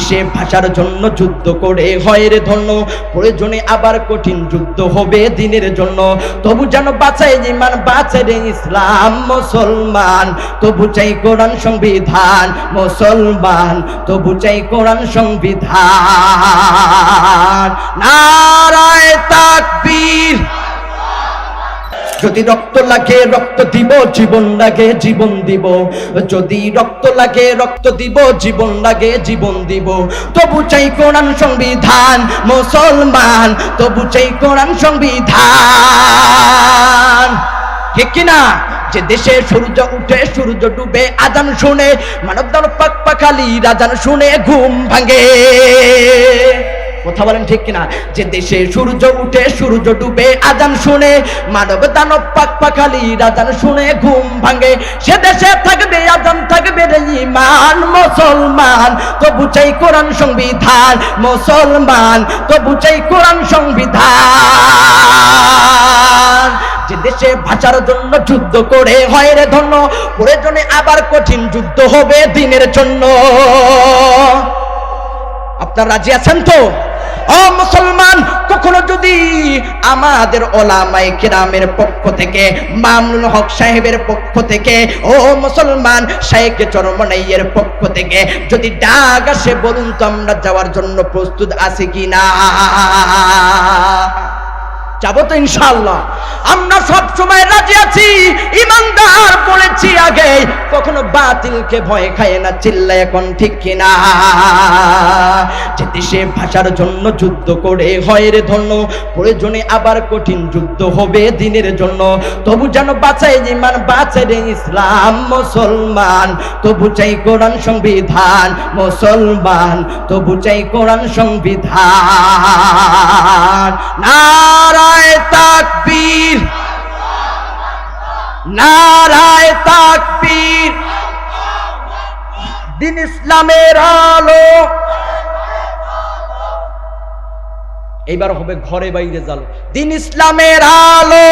দেশে ভাষার জন্য যুদ্ধ করে। হয় রে ধন্য, প্রয়োজনে আবার কঠিন যুদ্ধ হবে দিনের জন্য। তবু যেন বাঁচাই ইমান বাঁচে রে ইসলাম, মুসলমান। তবু চাই কোরআন সংবিধান, মুসলমান। তবু চাই কোরআন সংবিধান। নারায় যদি রক্ত লাগে, রক্ত দিব, জীবন লাগে, জীবন দিব। যদি রক্ত লাগে, রক্ত দিব, জীবন লাগে, জীবন দিব। তবু চাই কোরআন সংবিধান, মুসলমান, তবু চাই কোরআন সংবিধান। ঠিক কিনা? যে দেশে সূর্য উঠে, সূর্য ডুবে, আজান শুনে মানব দল পাক রাজান শুনে ঘুম ভাঙে। কথা বলেন ঠিক কিনা? যে দেশে সূর্য উঠে, সূর্য ডুবে, আজান শুনে, মানব দানব পাক পাখালি, রাজান শুনে ঘুম ভাঙে। সে দেশে থাকবে, আজান থাকবে রে ইমান মুসলমান। তবু চাই কোরআন সংবিধান, মুসলমান। তবু চাই কোরআন সংবিধান। যে দেশে ভাষার জন্য যুদ্ধ করে, হয় রে ধন্য। প্রয়োজনে আবার কঠিন যুদ্ধ হবে দিনের জন্য। আপনার রাজি আছেন তো? মুসলমান, কখনো যদি আমাদের ওলামাই কেরামের পক্ষ থেকে, মামুনুল হক সাহেবের পক্ষ থেকে, ও মুসলমান শাহেক চরমনাইয়ের পক্ষ থেকে যদি ডাক আসে, বলুন তো আমরা যাওয়ার জন্য প্রস্তুত আছি কি না যাব তো ইনশাল্লাহ আমরা সব সময় রাজি আছি ইমানদার বলেছি আগে, কখনো বাতিলকে ভয় খায় না চিল্লা এখন ঠিক কিনা? যে দেশে ভাষার জন্য যুদ্ধ করে, হয় রে ধন্য, প্রয়োজনে আবার কঠিন যুদ্ধ হবে দিনের জন্য। তবু যেন বাঁচাই ইমান বাঁচে রে ইসলাম, মুসলমান। তবু চাই কোরআন সংবিধান, মুসলমান। তবু চাই কোরআন সংবিধান। নারায় তাকবীর, নারায় দিন ইসলামের আলো। এইবার হবে ঘরে বাইরে জালো দিন ইসলামের আলো।